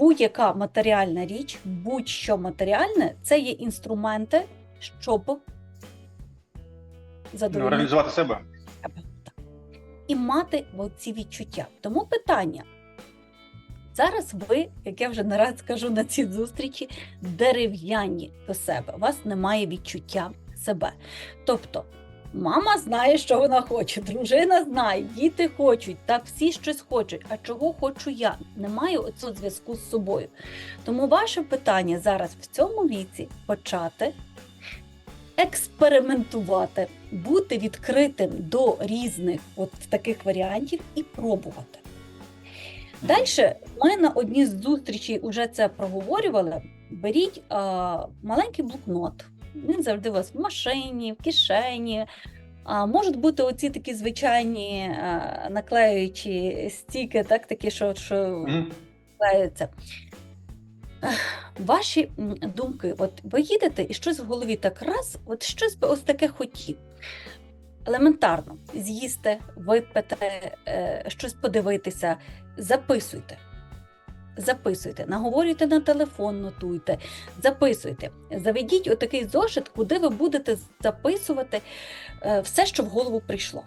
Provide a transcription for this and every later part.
будь-яка матеріальна річ, будь-що матеріальне, це є інструменти, щоб задовольнити реалізувати себе. І мати ці відчуття. Тому питання. Зараз ви, як я вже не раз кажу на цій зустрічі, дерев'яні до себе. У вас немає відчуття себе. Тобто, мама знає, що вона хоче, дружина знає, діти хочуть, так всі щось хочуть. А чого хочу я? Немає оцього зв'язку з собою. Тому ваше питання зараз в цьому віці почати експериментувати, бути відкритим до різних от таких варіантів і пробувати. Далі ми на одній з зустрічей вже це проговорювали. Беріть а, маленький блокнот. Він завжди у вас в машині, в кишені. А, можуть бути оці такі звичайні а, наклеюючі стіки, так, такі, що, що клеються. Ваші думки, от ви їдете і щось в голові так раз, от щось би ось таке хотів. Елементарно з'їсти, випити, е, щось подивитися, записуйте. Записуйте, наговорюйте на телефон, нотуйте, записуйте. Заведіть отакий зошит, куди ви будете записувати е, все, що в голову прийшло.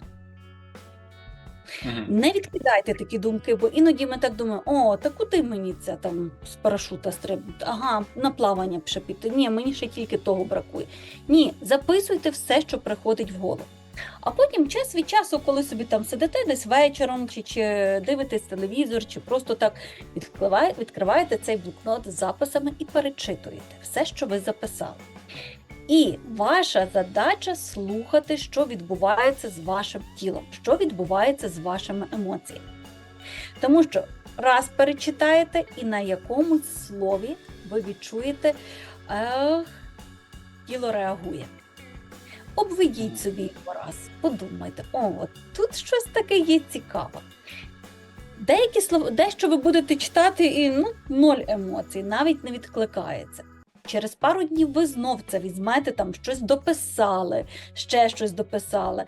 Мгм. Не відкидайте такі думки, бо іноді ми так думаємо, о, та куди мені це там з парашута стрибнути? Ага, на плавання ще піти. Ні, мені ще тільки того бракує. Ні, записуйте все, що приходить в голову. А потім час від часу, коли собі там сидите десь вечором, чи, чи дивитесь телевізор, чи просто так відкриваєте цей блокнот з записами і перечитуєте все, що ви записали. І ваша задача слухати, що відбувається з вашим тілом, що відбувається з вашими емоціями. Тому що раз перечитаєте, і на якомусь слові ви відчуєте, ех, тіло реагує. Обведіть собі раз, подумайте, о, от тут щось таке є цікаве. Деякі слова, дещо ви будете читати, і ну, ноль емоцій, навіть не відкликається. Через пару днів ви знов це візьмете, там щось дописали, ще щось дописали,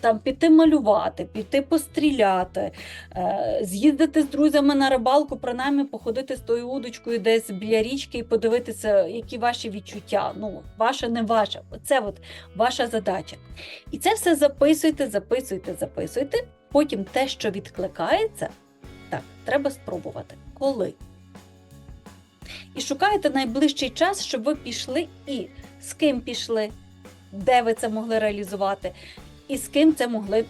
там піти малювати, піти постріляти, е, з'їздити з друзями на рибалку, принаймні походити з тою удочкою десь біля річки і подивитися, які ваші відчуття. Ну, ваше, не ваше. Це от ваша задача. І це все записуйте, записуйте, записуйте. Потім те, що відкликається, так, треба спробувати. Коли? І шукаєте найближчий час, щоб ви пішли і з ким пішли, де ви це могли реалізувати, і з ким це могли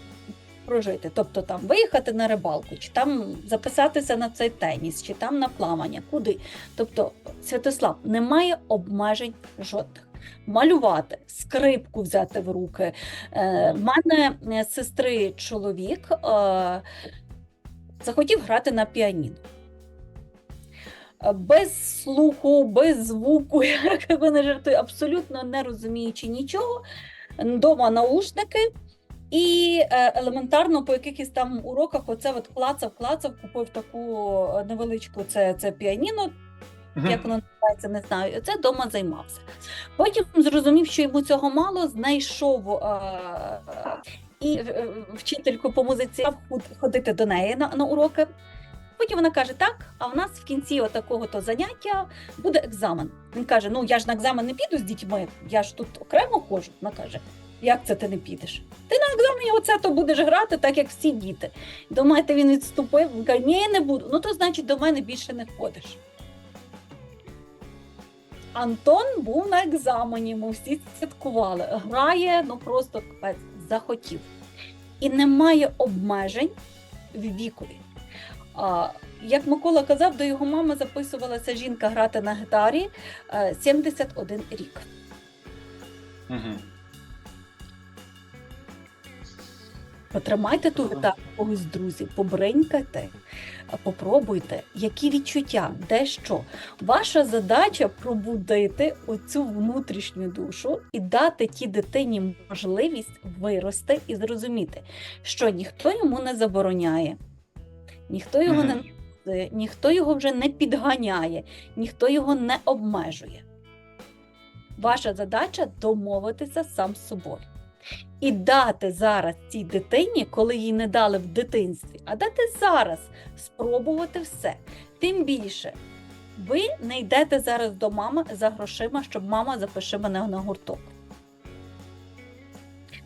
прожити. Тобто там виїхати на рибалку, чи там записатися на цей теніс, чи там на плавання, куди. Тобто, Святослав, немає обмежень жодних. Малювати, скрипку взяти в руки. Е, мене е, сестри чоловік е, захотів грати на піаніно. Без слуху, без звуку, як би не жартую, абсолютно не розуміючи нічого. Дома наушники, і е, елементарно по якихось там уроках оце от клацав, клацав, купив таку е, невеличку це, це піаніно, Мгм. як воно називається, не знаю. Це вдома займався. Потім зрозумів, що йому цього мало, знайшов е, е, і е, вчительку по музиці ходити до неї на, на уроки. Потім вона каже: так, а в нас в кінці такого то заняття буде екзамен. Він каже: Ну я ж на екзамен не піду з дітьми, я ж тут окремо ходжу. Вона каже: Як це ти не підеш? Ти на екзамені оце то будеш грати, так як всі діти. Думаєте, він відступив? Він каже, ні, не буду. Ну то значить до мене більше не ходиш. Антон був на екзамені, ми всі святкували. Грає, ну просто захотів. І немає обмежень в вікові. А, як Микола казав, до його мами записувалася жінка грати на гітарі е, 71 рік. Мгм. Потримайте ту гітару когось з друзів, побринькайте, попробуйте, які відчуття, де що. Ваша задача пробудити оцю внутрішню душу і дати тій дитині можливість вирости і зрозуміти, що ніхто йому не забороняє, ніхто його не Мгм. ніхто його вже не підганяє, ніхто його не обмежує. Ваша задача домовитися сам з собою. І дати зараз цій дитині, коли їй не дали в дитинстві, а дати зараз спробувати все. Тим більше Ви не йдете зараз до мами за грошима, щоб мама запиши мене на гурток.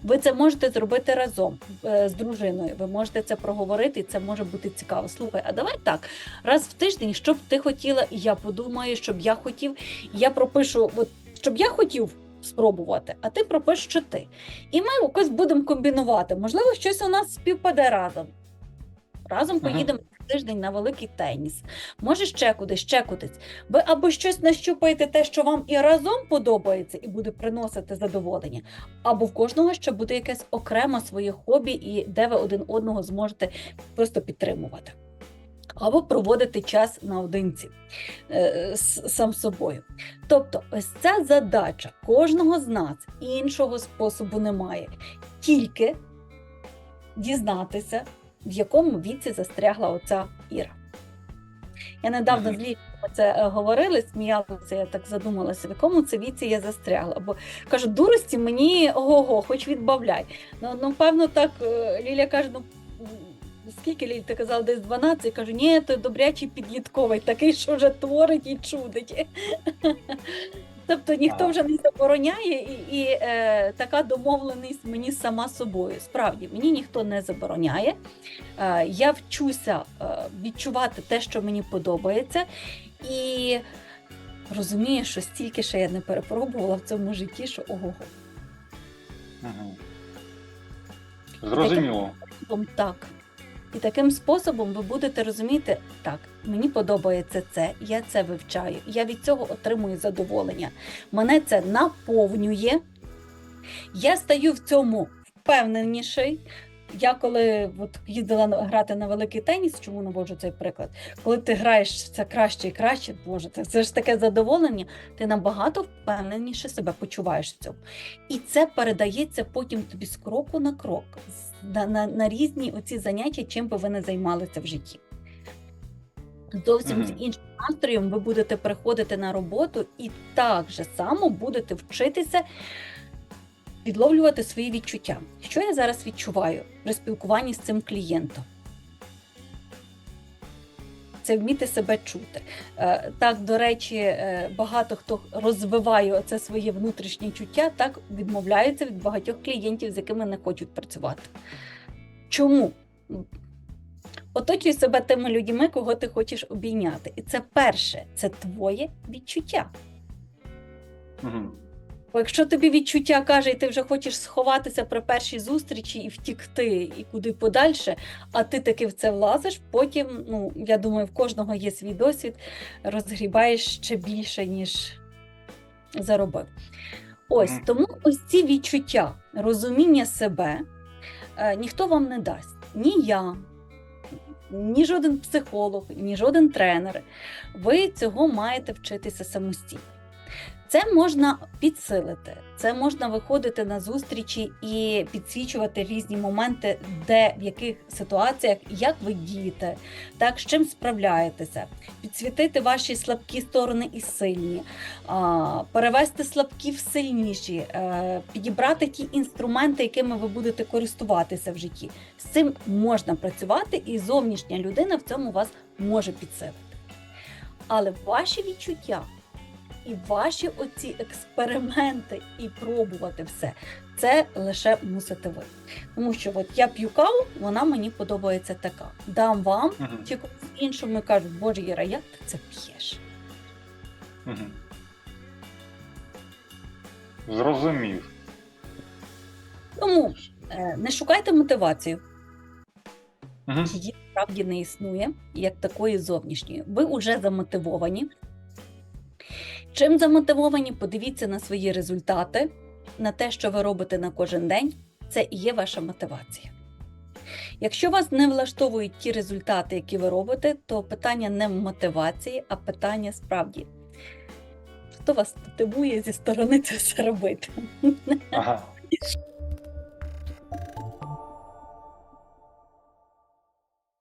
Ви це можете зробити разом е, з дружиною. Ви можете це проговорити, і це може бути цікаво. Слухай, а давай так, раз в тиждень, що б ти хотіла, і я подумаю, щоб я хотів, я пропишу, от, щоб я хотів спробувати, а ти пропиш, що ти. І ми якось будемо комбінувати. Можливо, щось у нас співпаде разом. Разом Ага. поїдемо тиждень на великий теніс. Може, ще кудись, ще кудись. Ви або щось нащупаєте те, що вам і разом подобається, і буде приносити задоволення, або в кожного ще буде якесь окреме своє хобі, і де ви один одного зможете просто підтримувати. Або проводити час наодинці е, сам собою. Тобто, ось ця задача кожного з нас іншого способу немає. Тільки дізнатися, в якому віці застрягла оця Іра. Я недавно з Лією ми це е, говорили, сміялися, я так задумалася, в якому це віці я застрягла. Бо кажу, дурості мені ого-го, хоч відбавляй. Ну, ну певно, так е, Ліля каже, ну. Скільки Ліль, ти казала, десь 12, я кажу, ні, то добрячий підлітковий, такий, що вже творить і чудить. Тобто ніхто вже не забороняє, і, і е, така домовленість мені сама собою. Справді, мені ніхто не забороняє. Е, я вчуся е, відчувати те, що мені подобається, і розумію, що стільки ще я не перепробувала в цьому житті, що ого. Угу. Зрозуміло. Так. І таким способом ви будете розуміти, так, мені подобається це, я це вивчаю, я від цього отримую задоволення. Мене це наповнює. Я стаю в цьому впевненіший. Я коли от, їздила грати на великий теніс, чому наводжу цей приклад? Коли ти граєш все краще і краще, Боже, це, це ж таке задоволення, ти набагато впевненіше себе почуваєш в цьому. І це передається потім тобі з кроку на крок, на, на, на різні оці заняття, чим би ви не займалися в житті. Зовсім з іншим настроєм ви будете приходити на роботу і так же само будете вчитися підловлювати свої відчуття. Що я зараз відчуваю при спілкуванні з цим клієнтом? Це вміти себе чути. Е, Так, до речі, е, багато хто розвиває це своє внутрішнє чуття, так відмовляються від багатьох клієнтів, з якими не хочуть працювати. Чому? Оточуй себе тими людьми, кого ти хочеш обійняти. І це перше, це твоє відчуття. Угу. Бо якщо тобі відчуття каже, і ти вже хочеш сховатися при першій зустрічі і втікти, і куди подальше, а ти таки в це влазиш, потім, ну я думаю, в кожного є свій досвід, розгрібаєш ще більше, ніж заробив. Ось тому ось ці відчуття, розуміння себе е, ніхто вам не дасть. Ні я, ні жоден психолог, ні жоден тренер. Ви цього маєте вчитися самостійно. Це можна підсилити, це можна виходити на зустрічі і підсвічувати різні моменти, де в яких ситуаціях як ви дієте, так з чим справляєтеся, підсвітити ваші слабкі сторони і сильні, перевести слабкі в сильніші, е, підібрати ті інструменти, якими ви будете користуватися в житті. З цим можна працювати, і зовнішня людина в цьому вас може підсилити. Але ваші відчуття і ваші оці експерименти і пробувати все, це лише мусите ви. Тому що от я п'ю каву, вона мені подобається така. Дам вам Угу. чи комусь іншому кажуть, боже Іра, як ти це п'єш? Угу. Зрозумів. Тому е, не шукайте мотивацію. Її справді не існує як такої зовнішньої. Ви вже замотивовані. Чим замотивовані? Подивіться на свої результати, на те, що ви робите на кожен день. Це і є ваша мотивація. Якщо вас не влаштовують ті результати, які ви робите, то питання не в мотивації, а питання справді, хто вас мотивує зі сторони це все робити. Ага.